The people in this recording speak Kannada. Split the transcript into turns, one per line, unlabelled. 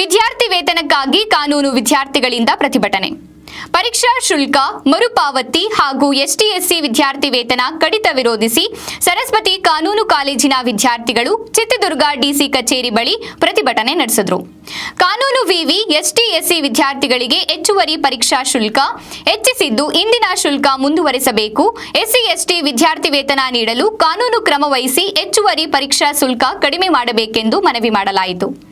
ವಿದ್ಯಾರ್ಥಿ ವೇತನಕ್ಕಾಗಿ ಕಾನೂನು ವಿದ್ಯಾರ್ಥಿಗಳಿಂದ ಪ್ರತಿಭಟನೆ. ಪರೀಕ್ಷಾ ಶುಲ್ಕ, ಮರುಪಾವತಿ ಹಾಗೂ ಎಸ್ಟಿಎಸ್ಸಿ ವಿದ್ಯಾರ್ಥಿ ವೇತನ ಕಡಿತ ವಿರೋಧಿಸಿ ಸರಸ್ವತಿ ಕಾನೂನು ಕಾಲೇಜಿನ ವಿದ್ಯಾರ್ಥಿಗಳು ಚಿತ್ರದುರ್ಗ ಡಿಸಿ ಕಚೇರಿ ಬಳಿ ಪ್ರತಿಭಟನೆ ನಡೆಸಿದರು. ಕಾನೂನು ವಿವಿ, ಎಸ್ಟಿಎಸ್ಸಿ ವಿದ್ಯಾರ್ಥಿಗಳಿಗೆ ಹೆಚ್ಚುವರಿ ಪರೀಕ್ಷಾ ಶುಲ್ಕ, ಹೆಚ್ಚಿಸಿದ್ದು ಇಂದಿನ ಶುಲ್ಕ ಮುಂದುವರಿಸಬೇಕು. ಎಸ್ಸಿ, ಎಸ್ಟಿ ವಿದ್ಯಾರ್ಥಿ ವೇತನ ನೀಡಲು ಕಾನೂನು ಕ್ರಮ ವಹಿಸಿ ಹೆಚ್ಚುವರಿ ಪರೀಕ್ಷಾ ಶುಲ್ಕ ಕಡಿಮೆ ಮಾಡಬೇಕೆಂದು ಮನವಿ ಮಾಡಲಾಯಿತು.